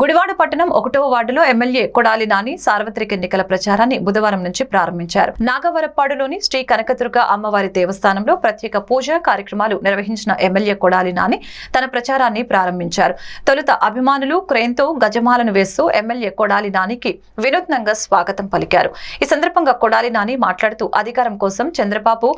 గుడివాడ పట్టణం ఒకటో వార్డులో ఎమ్మెల్యే కొడాలి నాని సార్వత్రిక ఎన్నికల ప్రచారాన్ని బుధవారం నుంచి ప్రారంభించారు. నాగవరప్పాడులోని శ్రీ కనకదుర్గ అమ్మవారి దేవస్థానంలో ప్రత్యేక పూజా కార్యక్రమాలు నిర్వహించిన ఎమ్మెల్యే కొడాలి నాని తన ప్రచారాన్ని ప్రారంభించారు. తొలుత అభిమానులు క్రేన్తో గజమాలను వేస్తూ ఎమ్మెల్యే కొడాలి నానికి వినూత్నంగా స్వాగతం పలికారు. ఈ సందర్భంగా కొడాలి నాని మాట్లాడుతూ అధికారం కోసం చంద్రబాబు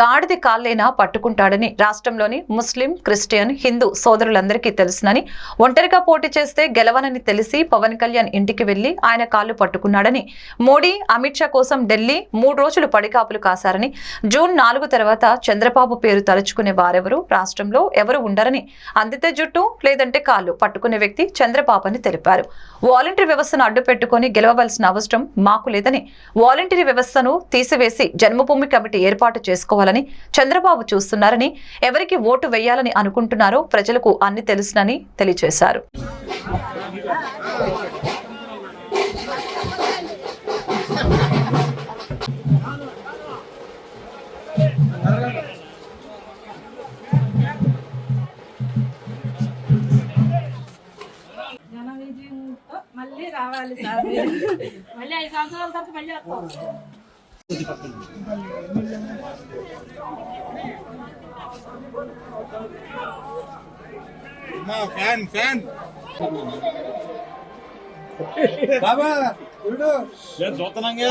గాడిది కాళ్ళైనా పట్టుకుంటాడని రాష్ట్రంలోని ముస్లిం క్రిస్టియన్ హిందూ సోదరులందరికీ తెలుసునని ఒంటరిగా పోటీ చేస్తే గెలవనని తెలిసి పవన్ కళ్యాణ్ ఇంటికి వెళ్ళి ఆయన కాళ్ళు పట్టుకున్నాడని మోడీ అమిత్ షా కోసం ఢిల్లీ మూడు రోజులు పడికాపులు కాశారని జూన్ నాలుగు తర్వాత చంద్రబాబు పేరు తలుచుకునే వారెవరు రాష్ట్రంలో ఎవరు ఉండరని అందితే జుట్టు లేదంటే కాళ్ళు పట్టుకునే వ్యక్తి చంద్రబాబు అని తెలిపారు. వాలంటీర్ వ్యవస్థను అడ్డు పెట్టుకుని గెలవవలసిన అవసరం మాకు లేదని వాలంటరీ వ్యవస్థను తీసివేసి జన్మభూమి కమిటీ ఏర్పాటు చేసుకోవాలని చంద్రబాబు చూస్తున్నారని ఎవరికి ఓటు వేయాలని అనుకుంటున్నారో ప్రజలకు అన్ని తెలుసునని తెలియజేశారు. మళ్ళీ రావాలి సార్. మళ్ళీ ఐదు సంవత్సరాల తర్వాత మళ్ళీ వస్తాం. మా ఫ్యాన్ ఫ్యాన్. బాబా చూడు. చూస్తున్నాంగా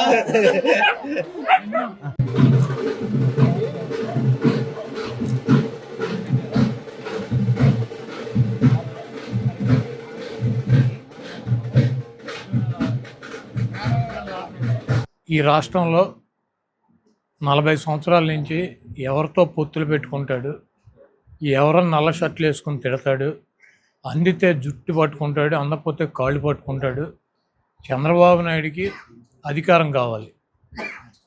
ఈ రాష్ట్రంలో నలభై సంవత్సరాల నుంచి ఎవరితో పొత్తులు పెట్టుకుంటాడు ఎవరో నల్ల షర్ట్లు వేసుకుని తిడతాడు అందితే జుట్టు పట్టుకుంటాడు అందకపోతే కాళ్ళు పట్టుకుంటాడు. చంద్రబాబు నాయుడికి అధికారం కావాలి.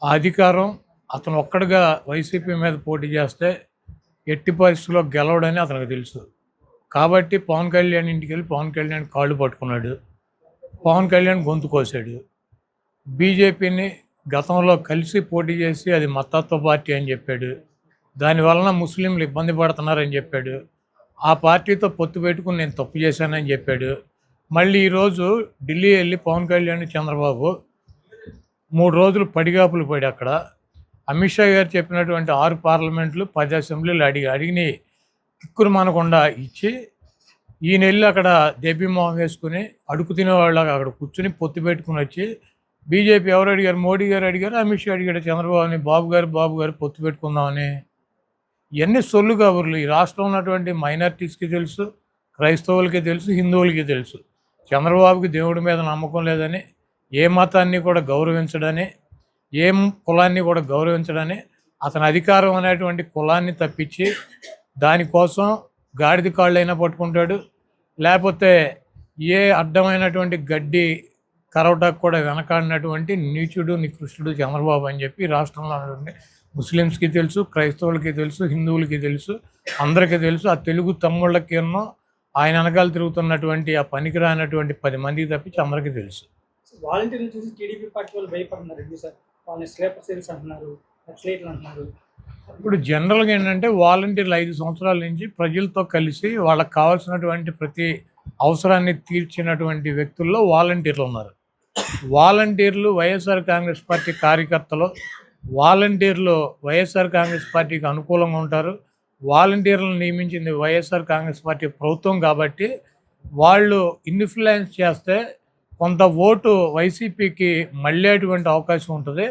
ఆ అధికారం అతను ఒక్కడిగా వైసీపీ మీద పోటీ చేస్తే ఎట్టి పరిస్థితుల్లో గెలవడని అతనికి తెలుసు. కాబట్టి పవన్ కళ్యాణ్ ఇంటికి వెళ్ళి పవన్ కళ్యాణ్ కాళ్ళు పట్టుకున్నాడు. పవన్ కళ్యాణ్ గొంతు కోసాడు. బీజేపీని గతంలో కలిసి పోటీ చేసి అది మతత్వ పార్టీ అని చెప్పాడు. దానివలన ముస్లింలు ఇబ్బంది పడుతున్నారని చెప్పాడు. ఆ పార్టీతో పొత్తు పెట్టుకుని నేను తప్పు చేశానని చెప్పాడు. మళ్ళీ ఈరోజు ఢిల్లీ వెళ్ళి పవన్ కళ్యాణ్ చంద్రబాబు మూడు రోజులు పడిగాపులు పడి అక్కడ. అమిత్ షా గారు చెప్పినటువంటి ఆరు పార్లమెంట్లు పది అసెంబ్లీలు అడిగి అడిగిని కిక్కురు మనకుండా ఇచ్చి ఈయన వెళ్ళి అక్కడ దెబ్బిమోహం వేసుకుని అడుగు తినేవాళ్ళగా అక్కడ కూర్చుని పొత్తు పెట్టుకుని వచ్చి బీజేపీ ఎవరు అడిగారు? మోడీ గారు అడిగారు? అమిత్ షా అడిగాడు? చంద్రబాబుని బాబు గారు బాబు గారు పొత్తు పెట్టుకుందామని. ఇవన్నీ సొల్లు కబుర్లు ఈ రాష్ట్రంలో ఉన్నటువంటి మైనారిటీస్కి తెలుసు క్రైస్తవులకి తెలుసు హిందువులకి తెలుసు. చంద్రబాబుకి దేవుడి మీద నమ్మకం లేదని ఏ మతాన్ని కూడా గౌరవించడని ఏ కులాన్ని కూడా గౌరవించడని అతని అధికారం అనేటువంటి కులాన్ని తప్పించి దానికోసం గాడిద కాళ్ళైనా పట్టుకుంటాడు. లేకపోతే ఏ అడ్డమైనటువంటి గడ్డి కరవటాకు కూడా వెనకాడినటువంటి నీచుడు నికృష్టుడు చంద్రబాబు అని చెప్పి రాష్ట్రంలో ఉన్నటువంటి ముస్లిమ్స్కి తెలుసు క్రైస్తవులకి తెలుసు హిందువులకి తెలుసు అందరికీ తెలుసు. ఆ తెలుగు తమ్ముళ్ళకి ఎన్నో ఆయన వెనకాల తిరుగుతున్నటువంటి ఆ పనికిరానటువంటి పది మందికి తప్పించి అందరికీ తెలుసు. వాలంటీర్లు చూసి టీడీపీ పార్టీ వాళ్ళు భయపడుతున్నారు ఎందుకు సార్? వాళ్ళని స్లేపర్ సెల్స్ అంటున్నారు నక్సలైట్లు అంటున్నారు. ఇప్పుడు జనరల్గా ఏంటంటే వాలంటీర్లు ఐదు సంవత్సరాల నుంచి ప్రజలతో కలిసి వాళ్ళకి కావాల్సినటువంటి ప్రతి అవసరాన్ని తీర్చినటువంటి వ్యక్తుల్లో వాలంటీర్లు ఉన్నారు. వాలంటీర్లు వైఎస్ఆర్ కాంగ్రెస్ పార్టీ కార్యకర్తలు వాలంటీర్లు వైఎస్ఆర్ కాంగ్రెస్ పార్టీకి అనుకూలంగా ఉంటారు. వాలంటీర్లను నియమించింది వైఎస్ఆర్ కాంగ్రెస్ పార్టీ ప్రభుత్వం కాబట్టి వాళ్ళు ఇన్ఫ్లుయెన్స్ చేస్తే కొంత ఓటు వైసీపీకి మళ్ళేటువంటి అవకాశం ఉంటుంది.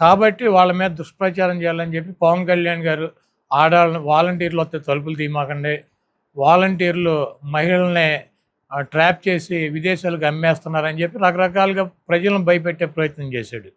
కాబట్టి వాళ్ళ మీద దుష్ప్రచారం చేయాలని చెప్పి పవన్ కళ్యాణ్ గారు ఆడాళ్ళని వాలంటీర్లు వస్తే తలుపులు తీయమాకండి. వాలంటీర్లు మహిళల్ని ట్రాప్ చేసి విదేశాలకు అమ్మేస్తున్నారని చెప్పి రకరకాలుగా ప్రజలను భయపెట్టే ప్రయత్నం చేశాడు.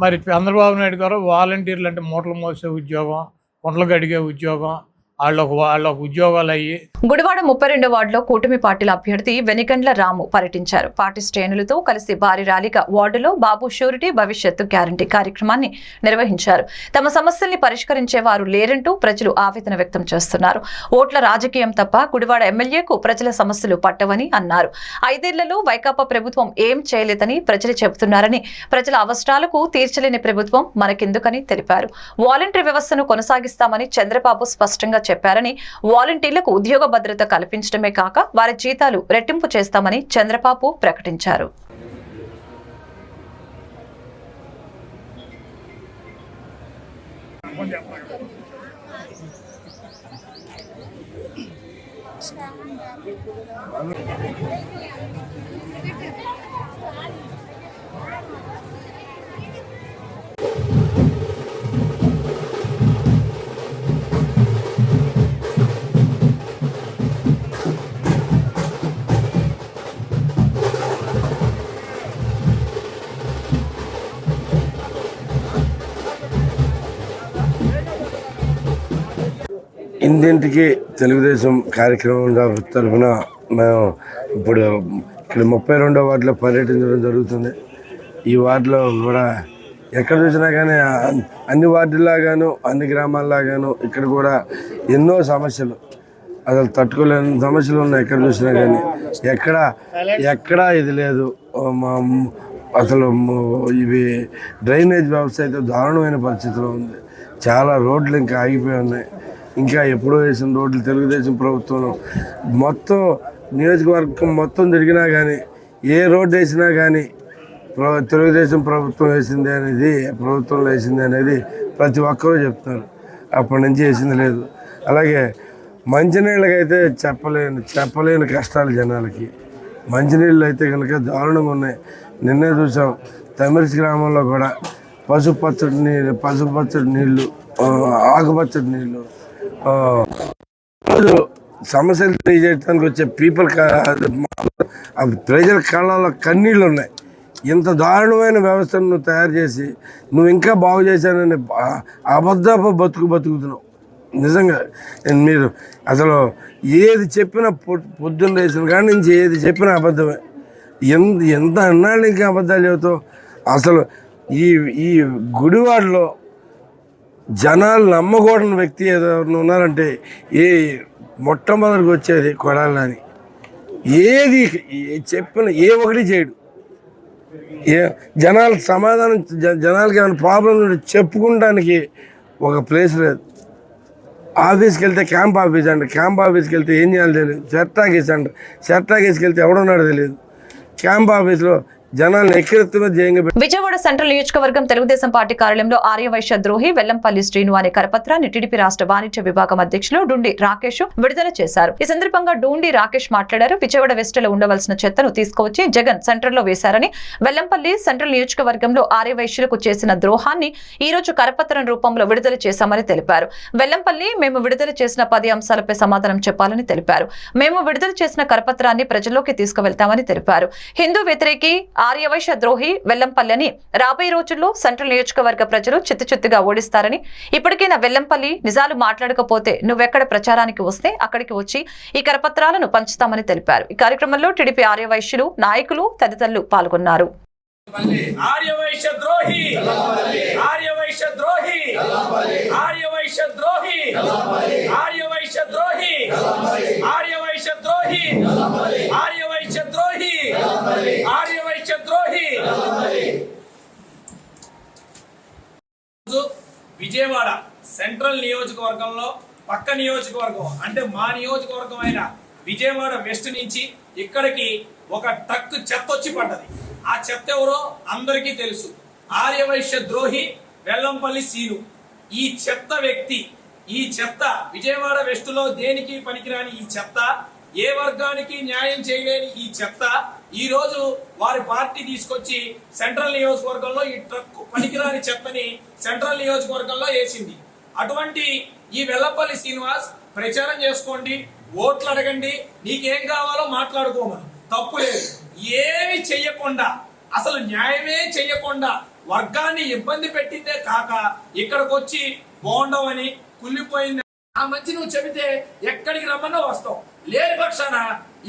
మరి చంద్రబాబు నాయుడు గారు వాలంటీర్లు అంటే మూటలు మోసే ఉద్యోగం కొండలు గడిగే ఉద్యోగం వాళ్ళకు వాళ్ళకు ఉద్యోగాలు అయ్యి గుడివాడ ముప్పై రెండో వార్డులో కూటమి పార్టీల అభ్యర్థి వెనికండ్ల రాము పర్యటించారు. పార్టీ శ్రేణులతో కలిసి భారీ ర్యాలీగా వార్డులో బాబు షూరిటీ భవిష్యత్తు గ్యారంటీ కార్యక్రమాన్ని నిర్వహించారు. తమ సమస్యల్ని పరిష్కరించే వారు లేరంటూ ప్రజలు ఆవేదన వ్యక్తం చేస్తున్నారు. ఓట్ల రాజకీయం తప్ప గుడివాడ ఎమ్మెల్యేకు ప్రజల సమస్యలు పట్టవని అన్నారు. ఐదేళ్ళలో వైకాపా ప్రభుత్వం ఏం చేయలేదని ప్రజలు చెబుతున్నారని ప్రజల అవసరాలకు తీర్చలేని ప్రభుత్వం మనకెందుకని తెలిపారు. వాలంటీర్ వ్యవస్థను కొనసాగిస్తామని చంద్రబాబు స్పష్టంగా చెప్పారని వాలంటీర్లకు ఉద్యోగ భద్రత కల్పించడమే కాక వారి జీతాలు రెట్టింపు చేస్తామని చంద్రబాబు ప్రకటించారు. ఇంటింటికి తెలుగుదేశం కార్యక్రమం తరఫున మేము ఇప్పుడు ఇక్కడ ముప్పై రెండో వార్డులో పర్యటించడం జరుగుతుంది. ఈ వార్డులో కూడా ఎక్కడ చూసినా కానీ అన్ని వార్డుల్లాగాను అన్ని గ్రామాల్లాగాను ఇక్కడ కూడా ఎన్నో సమస్యలు. అసలు తట్టుకోలేని సమస్యలు ఉన్నాయి ఎక్కడ చూసినా కానీ. ఎక్కడ ఎక్కడా ఇది లేదు. మా అసలు ఇవి డ్రైనేజ్ వ్యవస్థ అయితే దారుణమైన పరిస్థితిలో ఉంది. చాలా రోడ్లు ఇంకా ఆగిపోయి ఉన్నాయి. ఇంకా ఎప్పుడో వేసిన రోడ్లు తెలుగుదేశం ప్రభుత్వంలో మొత్తం నియోజకవర్గం మొత్తం తిరిగినా కానీ ఏ రోడ్డు వేసినా కానీ తెలుగుదేశం ప్రభుత్వం వేసింది అనేది ప్రభుత్వంలో వేసింది అనేది ప్రతి ఒక్కరూ చెప్తున్నారు అప్పటి నుంచి వేసింది లేదు. అలాగే మంచినీళ్ళకైతే చెప్పలేని చెప్పలేని కష్టాలు జనాలకి. మంచినీళ్ళు అయితే కనుక దారుణంగా ఉన్నాయి. నిన్నే చూసాం తమిరిస్ గ్రామంలో కూడా పసుపు పచ్చడి నీళ్ళు పసుపు పచ్చడి నీళ్ళు ఆకుపచ్చడి నీళ్ళు సమస్యలు తెలియజేయడానికి వచ్చే పీపుల్ ప్రజల కళ్ళలో కన్నీళ్ళు ఉన్నాయి ఇంత దారుణమైన వ్యవస్థను నువ్వు తయారు చేసి నువ్వు ఇంకా బాగు చేశానని అబద్ధపు బతుకు బతుకుతున్నావు. నిజంగా మీరు అసలు ఏది చెప్పినా పొ- పొద్దున్న లేచిన కాడి నుంచి ఏది చెప్పినా అబద్ధమే. ఎంత ఎంత అన్నాళ్ళు ఇంకా అబద్ధాలు చెబుతావు? అసలు ఈ ఈ గుడివాడలో జనాలు నమ్మకూడని వ్యక్తి ఏదైనా ఉన్నారంటే ఏ మొట్టమొదటికి వచ్చేది కొడాలని ఏది చెప్పిన ఏ ఒకటి చేయడు. ఏ జనాలకు సమాధానం జనాలకి ఏమైనా ప్రాబ్లం ఉంటే చెప్పుకోవడానికి ఒక ప్లేస్ లేదు. ఆఫీస్కి వెళ్తే క్యాంప్ ఆఫీస్ అంట. క్యాంప్ ఆఫీస్కి వెళ్తే ఏం చేయాలో తెలియదు. షర్ట్ ఆఫీస్ అంట. షర్ట్ ఆఫీస్కి వెళ్తే ఎవడున్నాడో తెలియదు. క్యాంప్ ఆఫీస్లో జనాలను జయంగా విజయవాడ సెంట్రల్ నియోజకవర్గం తెలుగుదేశం పార్టీ కార్యాలయంలో ఆర్యవైశ్య ద్రోహి వెల్లంపల్లి శ్రీను అనే కరపత్రాన్ని టీడీపీ రాష్ట్ర వాణిజ్య విభాగం అధ్యక్షులు డుండి రాకేష్ విడుదల చేశారు. ఈ సందర్భంగా డూండి రాకేష్ మాట్లాడారు. విజయవాడ వెస్ట్లో ఉండవలసిన చెత్తను తీసుకువచ్చి జగన్ సెంట్రల్లో వేశారని వెల్లంపల్లి సెంట్రల్ నియోజకవర్గంలో ఆర్యవైశ్యులకు చేసిన ద్రోహాన్ని ఈ రోజు కరపత్రం రూపంలో విడుదల చేశామని తెలిపారు. వెల్లంపల్లి మేము విడుదల చేసిన పది అంశాలపై సమాధానం చెప్పాలని తెలిపారు. మేము విడుదల చేసిన కరపత్రాన్ని ప్రజల్లోకి తీసుకువెళ్తామని తెలిపారు. హిందూ వ్యతిరేకి ఆర్యవైశ్య ద్రోహి వెల్లంపల్లిని రాబోయే రోజుల్లో సెంట్రల్ నియోజకవర్గ ప్రజలు చిత్తుచిత్తుగా ఓడిస్తారని ఇప్పటికైనా వెల్లంపల్లి నిజాలు మాట్లాడకపోతే నువ్వెక్కడ ప్రచారానికి వస్తే అక్కడికి వచ్చి ఈ కరపత్రాలను పంచుతామని తెలిపారు. ఈ కార్యక్రమంలో టీడీపీ ఆర్యవైశ్యులు నాయకులు తదితరులు పాల్గొన్నారు. ఆర్యవైశ్య ద్రోహి. ఆర్యవైశ్య ద్రోహి. ఆర్యవైశ్య ద్రోహి. ఆర్యవైశ్య ద్రోహి. ఆర్యవైశ్య ద్రోహి. ఆర్యవైశ్య విజయవాడ సెంట్రల్ నియోజకవర్గంలో పక్క నియోజకవర్గం అంటే మా నియోజకవర్గం అయిన విజయవాడ వెస్ట్ నుంచి ఇక్కడికి ఒక ట్రక్ చెత్త వచ్చి పడ్డది. ఆ చెత్త ఎవరో అందరికీ తెలుసు. ఆర్యవైశ్య ద్రోహి వెల్లంపల్లి సీను. ఈ చెత్త వ్యక్తి ఈ చెత్త విజయవాడ వెస్ట్లో దేనికి పనికిరాని ఈ చెత్త? ఏ వర్గానికి న్యాయం చేయలేని ఈ చెత్త? ఈ రోజు వారి పార్టీ తీసుకొచ్చి సెంట్రల్ నియోజకవర్గంలో ఈ ట్రక్ పనికిరాని చెత్తని సెంట్రల్ నియోజకవర్గంలో వేసింది. అటువంటి ఈ వెల్లపల్లి శ్రీనివాస్ ప్రచారం చేసుకోండి ఓట్లు అడగండి నీకేం కావాలో మాట్లాడుకోమని. తప్పు లేదు. ఏమి చెయ్యకుండా అసలు న్యాయమే చెయ్యకుండా వర్గాన్ని ఇబ్బంది పెట్టిందే కాక ఇక్కడికి వచ్చి బాగుండవని కుళ్ళిపోయింది. ఆ మంచి నువ్వు చెబితే ఎక్కడికి రమ్మన్నా వస్తావు. లేని పక్షాన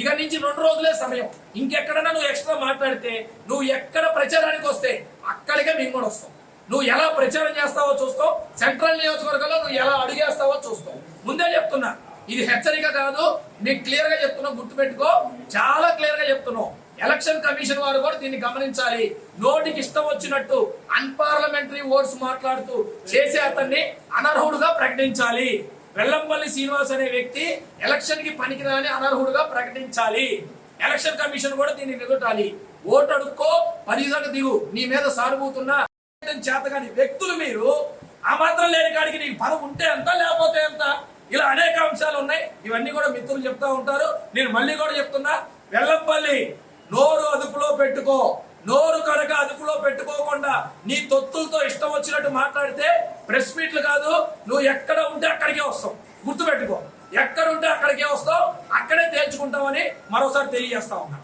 ఇక నుంచి రెండు రోజులే సమయం. ఇంకెక్కడన్నా నువ్వు ఎక్స్ట్రా మాట్లాడితే నువ్వు ఎక్కడ ప్రచారానికి వస్తే అక్కడికే మేము కూడా వస్తాం. నువ్వు ఎలా ప్రచారం చేస్తావో చూస్తావు. సెంట్రల్ నియోజకవర్గంలో నువ్వు ఎలా అడిగేస్తావో చూస్తావు. ముందే చెప్తున్నా. ఇది హెచ్చరిక కాదు. నీకు క్లియర్గా చెప్తున్నా గుర్తుపెట్టుకో చాలా క్లియర్గా చెప్తున్నావు. ఎలక్షన్ కమిషన్ వారు కూడా దీన్ని గమనించాలి. నోటికి ఇష్టం వచ్చినట్టు అన్పార్లమెంటరీ ఓట్స్ మాట్లాడుతూ చేసే అతన్ని అనర్హుడుగా ప్రకటించాలి. వెల్లంపల్లి శ్రీనివాస్ అనే వ్యక్తి ఎలక్షన్కి పనికిరాని అనర్హుడుగా ప్రకటించాలి. ఎలక్షన్ కమిషన్ కూడా దీన్ని నిలబెట్టాలి. ఓటు అడుక్కో పరిధిలోకి దిగు. నీ మీద సానుభూతున్నా చేతగాని వ్యక్తులు మీరు ఆ మాత్రం లేని కాడికి నీకు పదం ఉంటే ఎంత లేకపోతే ఎంత? ఇలా అనేక అంశాలు ఉన్నాయి. ఇవన్నీ కూడా మిత్రులు చెప్తా ఉంటారు. నేను మళ్ళీ కూడా చెప్తున్నా వెల్లంపల్లి నోరు అదుపులో పెట్టుకో. నోరు కనుక అదుపులో పెట్టుకోకుండా నీ తొత్తులతో ఇష్టం వచ్చినట్టు మాట్లాడితే ప్రెస్ మీట్లు కాదు నువ్వు ఎక్కడ ఉంటే అక్కడికే వస్తావు. గుర్తుపెట్టుకో. ఎక్కడ ఉంటే అక్కడికే వస్తావు అక్కడే తేల్చుకుంటామని మరోసారి తెలియజేస్తా ఉన్నా.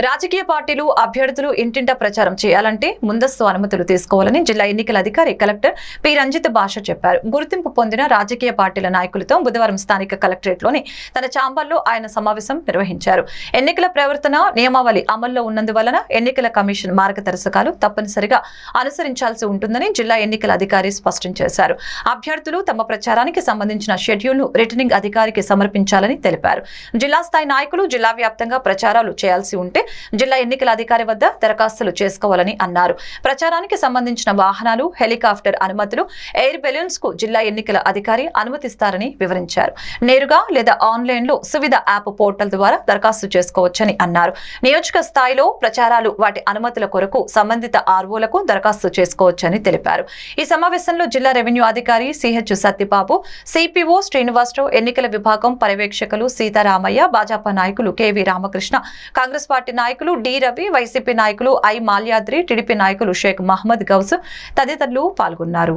రాజకీయ పార్టీలు అభ్యర్థులు ఇంటింటా ప్రచారం చేయాలంటే ముందస్తు అనుమతులు తీసుకోవాలని జిల్లా ఎన్నికల అధికారి కలెక్టర్ పి. రంజిత్ భాష చెప్పారు. గుర్తింపు పొందిన రాజకీయ పార్టీల నాయకులతో బుధవారం స్థానిక కలెక్టరేట్లోని తన ఛాంబర్లో ఆయన సమావేశం నిర్వహించారు. ఎన్నికల ప్రవర్తన నియమావళి అమల్లో ఉన్నందువలన ఎన్నికల కమిషన్ మార్గదర్శకాలు తప్పనిసరిగా అనుసరించాల్సి ఉంటుందని జిల్లా ఎన్నికల అధికారి స్పష్టం చేశారు. అభ్యర్థులు తమ ప్రచారానికి సంబంధించిన షెడ్యూల్ను రిటర్నింగ్ అధికారికి సమర్పించాలని తెలిపారు. జిల్లా స్థాయి నాయకులు జిల్లా వ్యాప్తంగా ప్రచారాలు చేయాల్సి ఉంటే జిల్లా ఎన్నికల అధికారి వద్ద దరఖాస్తులు చేసుకోవాలని అన్నారు. ప్రచారానికి సంబంధించిన వాహనాలు హెలికాప్టర్ అనుమతులు ఎయిర్ బెలూన్స్కు జిల్లా ఎన్నికల అధికారి అనుమతిస్తారని వివరించారు. నేరుగా లేదా ఆన్లైన్లో సువిధ యాప్ పోర్టల్ ద్వారా దరఖాస్తు చేసుకోవచ్చని అన్నారు. నియోజక స్థాయిలో ప్రచారాలు వాటి అనుమతుల కొరకు సంబంధిత ఆర్వోలకు దరఖాస్తు చేసుకోవచ్చని తెలిపారు. ఈ సమావేశంలో జిల్లా రెవెన్యూ అధికారి సిహెచ్ సత్యబాబు సిపిఓ శ్రీనివాసరావు ఎన్నికల విభాగం పర్యవేక్షకులు సీతారామయ్య భాజపా నాయకులు K V Ramakrishna Congress party party నాయకులు డి రవి వైసీపీ నాయకులు ఐ మాల్యాద్రి టీడీపీ నాయకులు షేక్ మహమ్మద్ గౌస్ తదితరులు పాల్గొన్నారు.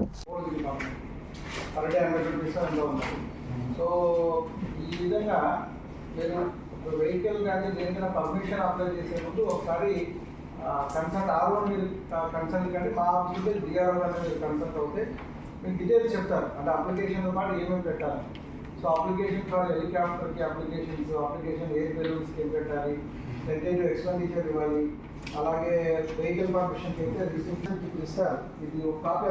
సో ఈ విధంగా మీరు వెహికల్ కానీ దేనికైనా పర్మిషన్ అప్లై చేసే ముందు ఒకసారి కన్సల్ట్ ఆర్ఓ మీరు కన్సల్ట్ కానీ మా ఆఫీస్ డిఆర్ఓ కానీ మీరు కన్సల్ట్ అవుతే మీకు డీటెయిల్స్ చెప్తారు. అంటే అప్లికేషన్తో పాటు ఏమేమి పెట్టాలి? సో అప్లికేషన్ ఫర్ హెలికాప్టర్కి అప్లికేషన్స్ అప్లికేషన్ ఏ బెలూన్స్కి ఏం పెట్టాలి? లెటేజ్ ఎక్స్పెండిచర్ ఇవ్వాలి. అలాగే వెహికల్ పర్మిషన్కి అయితే రిసిప్షన్ ఇస్తారు. ఇది ఒక కాపీ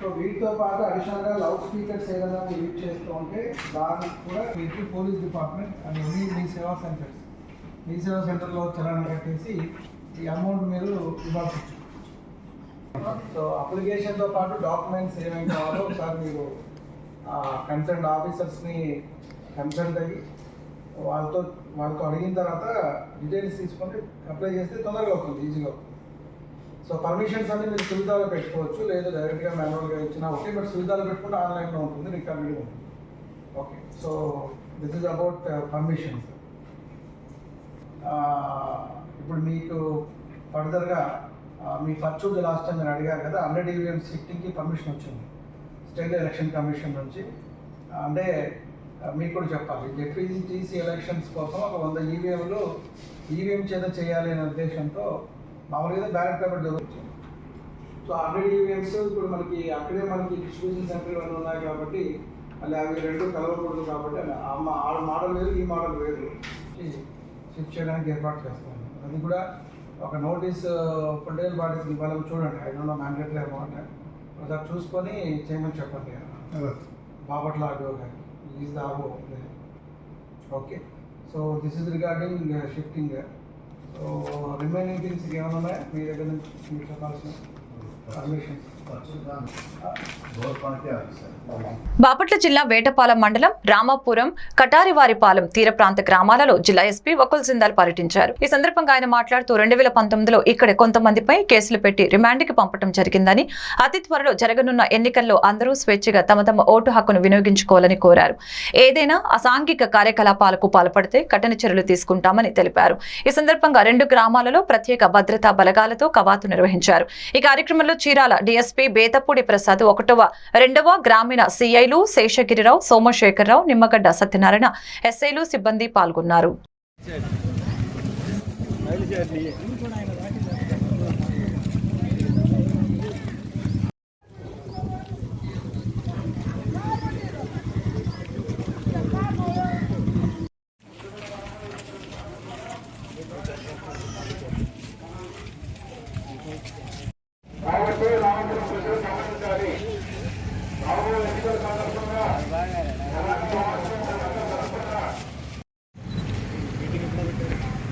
సో వీటితో పాటు అడిషనల్గా లౌడ్ స్పీకర్స్ ఏదైనా యూజ్ చేస్తూ ఉంటే దానికి కూడా మీకు పోలీస్ డిపార్ట్మెంట్ అండ్ ఎన్ని మీ సేవా సెంటర్స్. మీ సేవా సెంటర్లో చలాన్ కట్టేసి ఈ అమౌంట్ మీరు ఇవ్వాల్సి సో అప్లికేషన్తో పాటు డాక్యుమెంట్స్ ఏమేమి కావాలో ఒకసారి మీరు కన్సర్న్ ఆఫీసర్స్ని కన్సల్ట్ అయ్యి వాళ్ళతో వాళ్ళతో అడిగిన తర్వాత డీటెయిల్స్ తీసుకొని అప్లై చేస్తే తొందరగా అవుతుంది ఈజీగా అవుతుంది సో పర్మిషన్స్ అన్ని మీరు సువిధాలో పెట్టుకోవచ్చు లేదు డైరెక్ట్గా మాన్యువల్గా ఇచ్చినా ఓకే బట్ సువిధాలు పెట్టుకుంటే ఆన్లైన్లో ఉంటుంది రికార్డెడ్ ఉంటుంది. Okay so this is about permissions ఇప్పుడు మీకు ఫర్దర్గా uh, మీ పర్చూడ్ లాస్ట్ టైం నేను అడిగారు కదా హండ్రెడ్ ఈవీఎం సిట్టింగ్కి పర్మిషన్ వచ్చింది. స్టేట్ ఎలక్షన్ కమిషన్ నుంచి. అంటే మీకు కూడా చెప్పాలి. జెడ్పీటీసీ ఎలక్షన్స్ కోసం ఒక వంద ఈవీఎంలు ఈవీఎం చేత చేయాలి అనే ఉద్దేశంతో మామూలుగా బ్యాలెట్ పేపర్ జరుగుతుంది సో హండ్రెడ్ ఈవీఎంస్ ఇప్పుడు మనకి అక్కడే మనకి డిస్ట్రిబ్యూషన్ సెంటర్ అన్నీ ఉన్నాయి కాబట్టి మళ్ళీ అవి రెండు కలవకూడదు కాబట్టి ఆ మోడల్ వేరు ఈ మోడల్ వేరు. షిఫ్ట్ చేయడానికి ఏర్పాటు చేస్తాను. అది కూడా ఒక నోటీస్ పొలిటికల్ బాడీస్ ఇవ్వాలని చూడండి. I don't know mandatory amount ఒకసారి చూసుకొని చేయమని చెప్పండి. బాపట్ల ఆడియో గారికి is the RO okay so this is regarding shifting so remaining things ఏమైనా ఉన్నాయా మీ దగ్గర నుంచి మీరు చెప్పాల్సిన పర్మిషన్స్ బాపట్ల జిల్లా వేటపాలెం మండలం రామాపురం కటారివారిపాలెం తీర ప్రాంత గ్రామాలలో జిల్లా ఎస్పీ వకుల్ సిందాల్ పర్యటించారు. ఈ సందర్భంగా ఆయన మాట్లాడుతూ రెండు వేల పంతొమ్మిదిలో ఇక్కడ కొంతమందిపై కేసులు పెట్టి రిమాండ్కి పంపడం జరిగిందని అతి త్వరలో జరగనున్న ఎన్నికల్లో అందరూ స్వేచ్ఛగా తమ తమ ఓటు హక్కును వినియోగించుకోవాలని కోరారు. ఏదైనా అసాంఘిక కార్యకలాపాలకు పాల్పడితే కఠిన చర్యలు తీసుకుంటామని తెలిపారు. ఈ సందర్భంగా రెండు గ్రామాలలో ప్రత్యేక భద్రతా బలగాలతో కవాతు నిర్వహించారు. ఈ కార్యక్రమంలో చీరాల డిఎస్పీ బేతపూడి ప్రసాద్ ఒకటవ రెండవ గ్రామీణ సిఐలు శేషగిరిరావు సోమశేఖరరావు నిమ్మగడ్డ సత్యనారాయణ ఎస్ఐలు సిబ్బంది పాల్గొన్నారు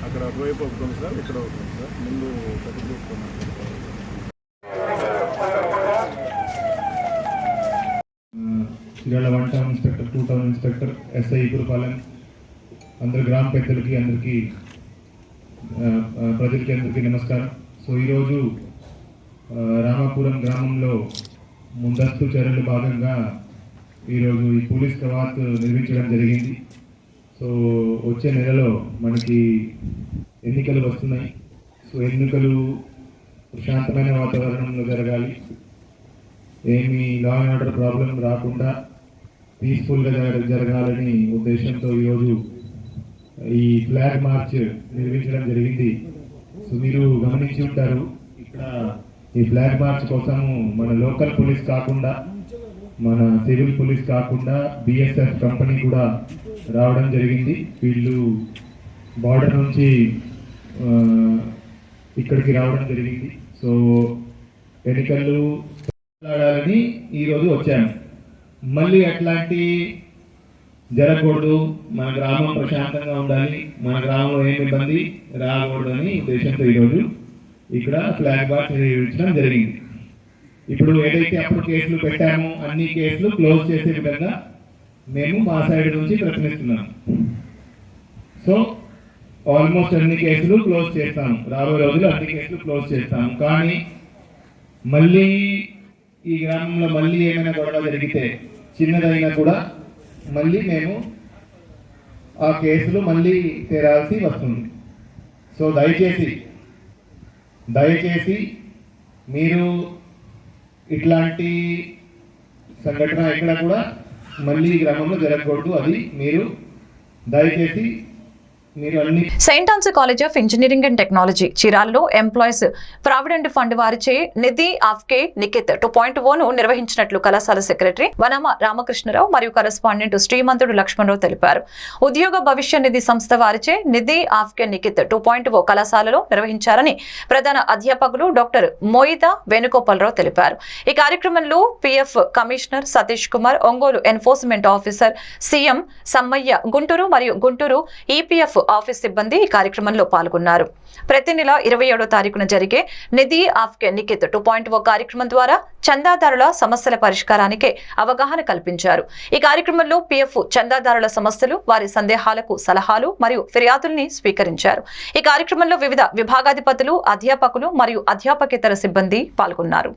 అక్కడ అటువైపు ఒకటి ఉంది సార్ ఇక్కడ ఒకటి ఉంది సార్ ముందు పెద్ద గ్రూప్ ఉంది. Chirala one town inspector two town inspector SI Gurupalem అందరు గ్రామ పెద్దలకి అందరికీ ప్రజలకి అందరికీ నమస్కారం. సో ఈరోజు రామాపురం గ్రామంలో ముందస్తు చర్యలు భాగంగా ఈరోజు ఈ పోలీస్ కవాత్ నిర్మించడం జరిగింది. సో వచ్చే నెలలో మనకి ఎన్నికలు వస్తున్నాయి. సో ఎన్నికలు ప్రశాంతమైన వాతావరణంలో జరగాలి. ఏమి లా అండ్ ఆర్డర్ ప్రాబ్లం రాకుండా పీస్ఫుల్గా జరగాలని ఉద్దేశంతో ఈరోజు ఈ ఫ్లాగ్ మార్చ్ నిర్మించడం జరిగింది. సో మీరు గమనించి ఉంటారు ఇక్కడ ఈ ఫ్లాగ్ మార్చ్ కోసము మన లోకల్ పోలీస్ కాకుండా మన సివిల్ పోలీస్ కాకుండా బిఎస్ఎఫ్ కంపెనీ కూడా రావడం జరిగింది. వీళ్ళు బార్డర్ నుంచి ఇక్కడికి రావడం జరిగింది. సో ఎన్నికలు ఆడాలని ఈరోజు వచ్చాను మళ్ళీ అట్లాంటి జరగకూడదు. మన గ్రామం ప్రశాంతంగా ఉండాలి. మన గ్రామంలో ఏమి ఇబ్బంది రాకూడదు అని ఉద్దేశంతో ఈరోజు ఇక్కడ ఫ్లాగ్ బాక్స్ నిర్వహించడం జరిగింది. ఇప్పుడు ఏదైతే అప్పుడు కేసులు పెట్టామో అన్ని కేసులు క్లోజ్ చేసే విధంగా మేము మా సైడ్ నుంచి ప్రయత్నిస్తున్నాం సో ఆల్మోస్ట్ అన్ని కేసులు క్లోజ్ చేస్తాం రాబోయే రోజులు అన్ని కేసులు క్లోజ్ చేస్తాం కానీ మళ్ళీ ఈ గ్రామంలో మళ్ళీ ఏమైనా గొడవ జరిగితే చిన్నదైనా కూడా మళ్ళీ మేము ఆ కేసులు మళ్ళీ తేరాల్సి వస్తుంది. సో దయచేసి దయచేసి మీరు ఇట్లాంటి సంఘటన ఎక్కడ కూడా మళ్ళీ ఈ గ్రామంలో జరగకూడదు. అది మీరు దయచేసి Saint Ann's college of engineering and technology చీరాల్లో ఎంప్లాయీస్ ప్రావిడెంట్ ఫండ్ వారిచే నిధి ఆఫ్కే నిఖిత్ టూ పాయింట్ ఓను నిర్వహించినట్లు కళాశాల సెక్రటరీ వనమ రామకృష్ణరావు మరియు కరెస్పాండెంట్ శ్రీమంతుడు లక్ష్మణరావు తెలిపారు. ఉద్యోగ భవిష్య నిధి సంస్థ వారిచే Nidhi Aapke Nikat two point O కళాశాలలో నిర్వహించారని ప్రధాన అధ్యాపకులు డాక్టర్ మోయిత వేణుగోపాలరావు తెలిపారు. ఈ కార్యక్రమంలో PF commissioner Satish Kumar Ongole enforcement officer CM Sammaiah Guntur మరియు గుంటూరు ఈపీఎఫ్ ఆఫీస్ సిబ్బంది ఈ కార్యక్రమంలో పాల్గొన్నారు. ప్రతి నెల ఇరవై ఏడో తారీఖున జరిగే Nidhi Aapke Nikat two point O కార్యక్రమం ద్వారా చందాదారుల సమస్యల పరిష్కారానికి అవగాహన కల్పించారు. ఈ కార్యక్రమంలో పిఎఫ్ చందాదారుల సమస్యలు వారి సందేహాలకు సలహాలు మరియు ఫిర్యాదుల్ని స్వీకరించారు. ఈ కార్యక్రమంలో వివిధ విభాగాధిపతులు అధ్యాపకులు మరియు అధ్యాపకేతర సిబ్బంది పాల్గొన్నారు.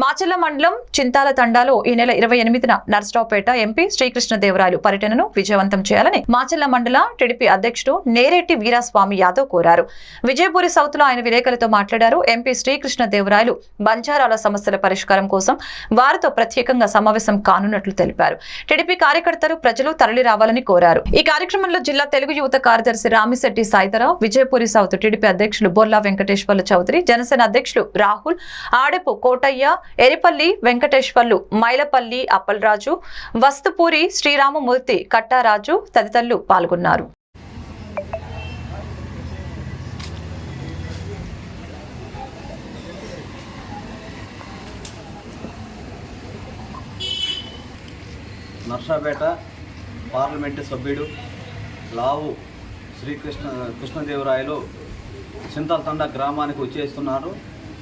మాచల్ల మండలం చింతాల తండాలో ఈ నెల ఇరవై ఎనిమిదిన నర్సరావుపేట ఎంపీ శ్రీకృష్ణదేవరాయలు పర్యటనను విజయవంతం చేయాలని మాచల్ల మండల టీడీపీ అధ్యక్షుడు నేరెట్టి వీరాస్వామి యాదవ్ కోరారు. విజయపూరి సౌత్లో ఆయన విలేకరులతో మాట్లాడారు. ఎంపీ శ్రీకృష్ణదేవరాయలు బంజారాల సమస్యల పరిష్కారం కోసం వారితో ప్రత్యేకంగా సమావేశం కానున్నట్లు తెలిపారు. టీడీపీ కార్యకర్తలు ప్రజలు తరలి రావాలని కోరారు. ఈ కార్యక్రమంలో జిల్లా తెలుగు యువత కార్యదర్శి రామిశెట్టి సాయితరావు విజయపూరి సౌత్ టీడీపీ అధ్యక్షులు బొర్లా వెంకటేశ్వర్ల చౌదరి జనసేన అధ్యక్షులు రాహుల్ ఆడెపు కోటయ్య ఎరిపల్లి వెంకటేశ్వర్లు మైలపల్లి అప్పలరాజు వస్తుపూరి శ్రీరామమూర్తి కట్టారాజు తదితరులు పాల్గొన్నారు. నర్సాపేట పార్లమెంటు సభ్యుడు లావు శ్రీకృష్ణ కృష్ణదేవరాయలు చింతల్తండ గ్రామానికి వచ్చేస్తున్నారు.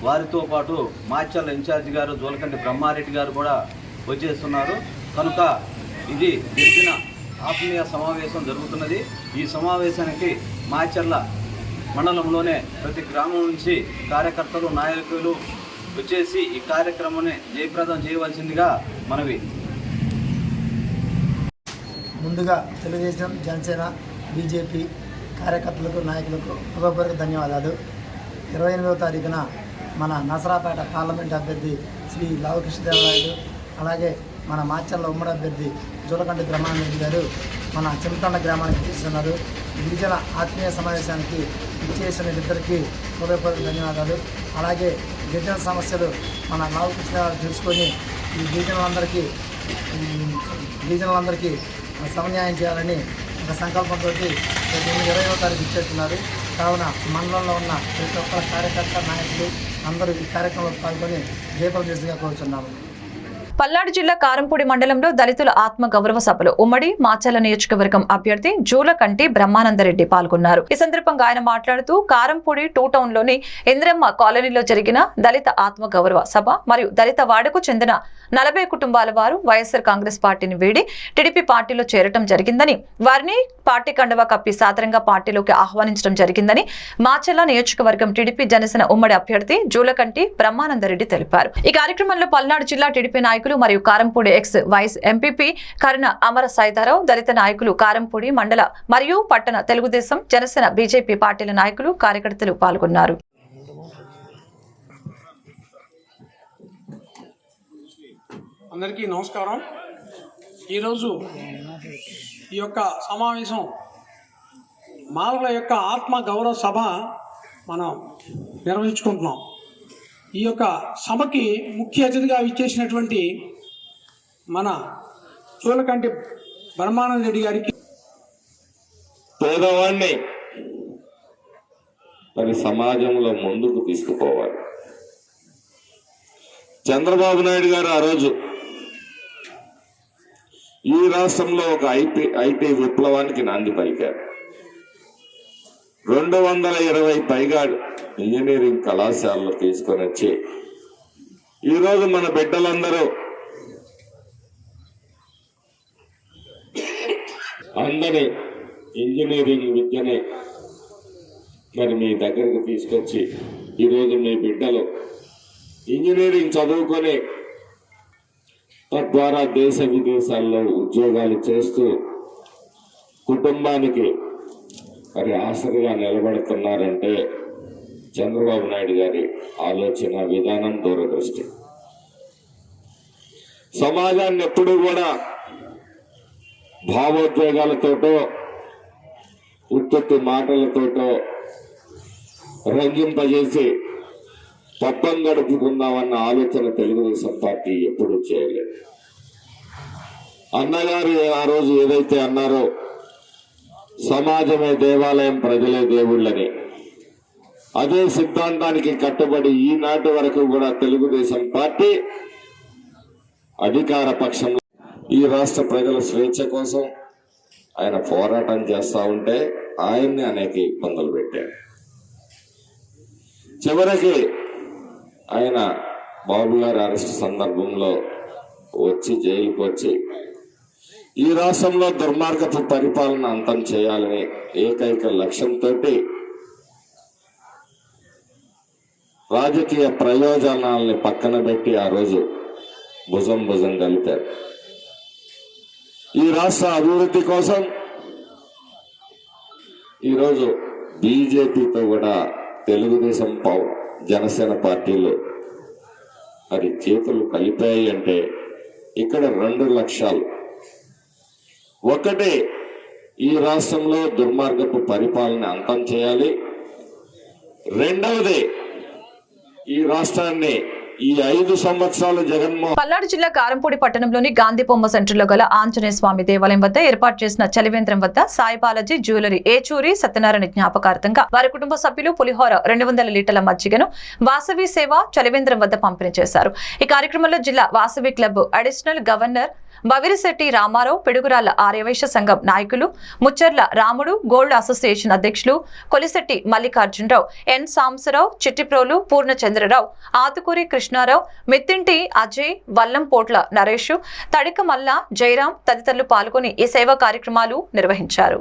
వారితో పాటు మాచర్ల ఇన్ఛార్జి గారు జోలకంటి బ్రహ్మారెడ్డి గారు కూడా వచ్చేస్తున్నారు. కనుక ఇది జరిగిన ఆత్మీయ సమావేశం జరుగుతున్నది. ఈ సమావేశానికి మాచర్ల మండలంలోనే ప్రతి గ్రామం నుంచి కార్యకర్తలు నాయకులు వచ్చేసి ఈ కార్యక్రమాన్ని జయప్రదం చేయవలసిందిగా మనవి. ముందుగా తెలుగుదేశం జనసేన బీజేపీ కార్యకర్తలకు నాయకులకు హృదయపూర్వక ధన్యవాదాలు. ఇరవై ఎనిమిదవ తారీఖున మన నసరాపేట పార్లమెంట్ అభ్యర్థి శ్రీ లావకృష్ణదేవరాయలు అలాగే మన మాచర్ల ఉమ్మడి అభ్యర్థి జూలకంటి బ్రహ్మానందరెడ్డి గారు మన చింతండ గ్రామానికి తీసుకున్నారు. గిరిజన ఆత్మీయ సమావేశానికి ఇచ్చేసిన ఇద్దరికి హృదయపూర్వక ధన్యవాదాలు. అలాగే గిరిజన సమస్యలు మన లావకృష్ణ తెలుసుకొని ఈ గిరిజనులందరికీ గిరిజనులందరికీ సమన్యాయం చేయాలని ఒక సంకల్పంతో ఇరవై తారీఖు ఇచ్చేస్తున్నారు కావున మండలంలో ఉన్న ప్రతి ఒక్క కార్యకర్త నాయకులు అందరూ ఈ కార్యక్రమంలో పాల్గొని దీపం చేసిగా కోరుచున్నాము. పల్నాడు జిల్లా కారంపూడి మండలంలో దళితుల ఆత్మ గౌరవ సభలో. ఉమ్మడి మాచల నియోజకవర్గం అభ్యర్థి జూలకంటి బ్రహ్మానందరెడ్డి పాల్గొన్నారు. ఈ సందర్భంగా ఆయన మాట్లాడుతూ కారంపూడి టూ టౌన్లోని ఇంద్రమ్మ కాలనీలో జరిగిన దళిత ఆత్మ గౌరవ సభ మరియు దళిత వాడకు చెందిన నలభై కుటుంబాల వారు వైఎస్ఆర్ కాంగ్రెస్ పార్టీని వీడి టీడీపీ పార్టీలో చేరటం జరిగిందని వారిని పార్టీ కండవా కప్పి సాధారణంగా పార్టీలోకి ఆహ్వానించడం జరిగిందని మాచల్ల నియోజకవర్గం టీడీపీ జనసేన ఉమ్మడి అభ్యర్థి జూలకంటి బ్రహ్మానందరెడ్డి తెలిపారు. ఈ కార్యక్రమంలో పల్నాడు జిల్లా టీడీపీ నాయకులు మరియు Karampudi ex vice MPP Karuna Amara Saitarao దళిత నాయకులు కారంపూడి మండల మరియు పట్టణ తెలుగుదేశం జనసేన బీజేపీ పార్టీల నాయకులు కార్యకర్తలు పాల్గొన్నారు. అందరికీ నమస్కారం. ఈరోజు ఈ యొక్క సమావేశం మాలల యొక్క ఆత్మ గౌరవ సభ మనం నిర్వహించుకుంటున్నాం. ఈ యొక్క సభకి ముఖ్య అతిథిగా ఇచ్చేసినటువంటి మన చూలకంటి బ్రహ్మానంద రెడ్డి గారికి పేదవాడిని మరి సమాజంలో ముందుకు తీసుకుపోవాలి. చంద్రబాబు నాయుడు గారు ఆ రోజు ఈ రాష్ట్రంలో ఒక ఐటీ ఐటీ విప్లవానికి నాంది పలికారు. రెండు వందల ఇరవై పైగా ఇంజనీరింగ్ కళాశాలలో తీసుకొని వచ్చి ఈరోజు మన బిడ్డలందరూ అందరి ఇంజనీరింగ్ విద్యని మరి మీ దగ్గరికి తీసుకొచ్చి ఈరోజు మీ బిడ్డలు ఇంజనీరింగ్ చదువుకొని తద్వారా దేశ విదేశాల్లో ఉద్యోగాలు చేస్తూ కుటుంబానికి మరి ఆసరిగా నిలబడుతున్నారంటే చంద్రబాబు నాయుడు గారి ఆలోచన విధానం దూరదృష్టి. సమాజాన్ని ఎప్పుడూ కూడా భావోద్వేగాలతోటో ఉత్పత్తి మాటలతోటో రంజింపజేసి పబ్బం గడుపుకుందామన్న ఆలోచన తెలుగుదేశం పార్టీ ఎప్పుడూ చేయలేదు. అన్నగారు ఆ రోజు ఏదైతే అన్నారో సమాజమే దేవాలయం ప్రజలే దేవుళ్ళని అదే సిద్ధాంతానికి కట్టుబడి ఈనాటి వరకు కూడా తెలుగుదేశం పార్టీ అధికార పక్షంలో ఈ రాష్ట్ర ప్రజల స్వేచ్ఛ కోసం ఆయన పోరాటం చేస్తా ఉంటే ఆయన్ని అనేక ఇబ్బందులు పెట్టాడు. చివరికి ఆయన బాబు గారి అరెస్ట్ సందర్భంలో వచ్చి జైలుకు వచ్చి ఈ రాష్ట్రంలో దుర్మార్గపు పరిపాలన అంతం చేయాలని ఏకైక లక్ష్యంతో రాజకీయ ప్రయోజనాల్ని పక్కన పెట్టి ఆ రోజు భుజం భుజం కలిపారు ఈ రాష్ట్ర అభివృద్ధి కోసం ఈరోజు బీజేపీతో కూడా తెలుగుదేశం జనసేన పార్టీలు మరి చేతులు కలిపాయి అంటే ఇక్కడ రెండు లక్ష్యాలు ఒకటి ఈ రాష్ట్రంలో దుర్మార్గపు పరిపాలన అంతం చేయాలి. రెండవది ఈ రాష్ట్రాన్ని ఈ ఐదు సంవత్సరాలు జగన్మోహన్ పల్నాడు జిల్లా కారంపూడి పట్టణంలోని గాంధీ బొమ్మ సెంటర్లో గల ఆంజనేయ స్వామి దేవాలయం వద్ద ఏర్పాటు చేసిన చలివేంద్రం వద్ద సాయిబాలాజీ జ్యువెలరీ ఏచూరి సత్యనారాయణ జ్ఞాపకార్థంగా వారి కుటుంబ సభ్యులు పులిహోర రెండు వందల లీటర్ల మజ్జిగను వాసవి సేవ చలివేంద్రం వద్ద పంపిణీ చేశారు. ఈ కార్యక్రమంలో జిల్లా Vasavi club additional governor Bavirisetti Ramarao Piduguralla Aryavysya సంఘం నాయకులు ముచ్చర్ల రాముడు గోల్డ్ అసోసియేషన్ అధ్యక్షులు కొలిశెట్టి మల్లికార్జునరావు ఎన్ సాంసరావు చిట్టిప్రోలు పూర్ణచంద్రరావు ఆతుకూరి కృష్ణారావు మిత్తింటి అజయ్ వల్లంపోట్ల నరేష్ తడికమల్ల జయరాం తదితరులు పాల్గొని ఈ సేవా కార్యక్రమాలు నిర్వహించారు.